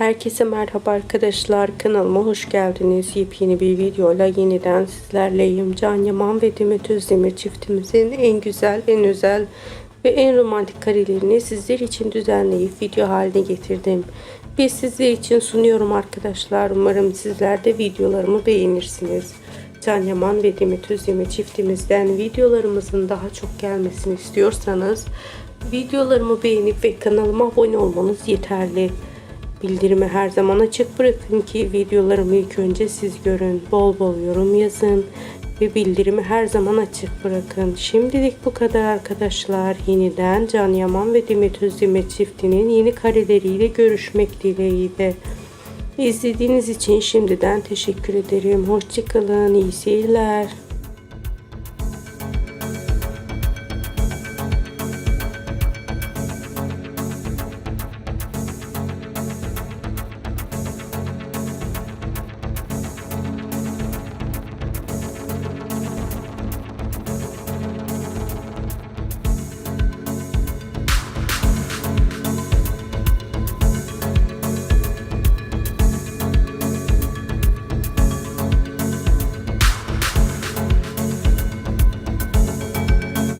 Herkese merhaba arkadaşlar. Kanalıma hoş geldiniz. Yepyeni bir videoyla yeniden sizlerleyim. Can Yaman ve Demet Özdemir çiftimizin en güzel, en özel ve en romantik karelerini sizler için düzenleyip video haline getirdim. Ve sizler için sunuyorum arkadaşlar. Umarım sizler de videolarımı beğenirsiniz. Can Yaman ve Demet Özdemir çiftimizden videolarımızın daha çok gelmesini istiyorsanız videolarımı beğenip ve kanalıma abone olmanız yeterli. Bildirimi her zaman açık bırakın ki videolarımı ilk önce siz görün. Bol bol yorum yazın ve bildirimi her zaman açık bırakın. Şimdilik bu kadar arkadaşlar. Yeniden Can Yaman ve Demet Özdemir çiftinin yeni kareleriyle görüşmek dileğiyle. İzlediğiniz için şimdiden teşekkür ederim. Hoşçakalın. İyi seyirler.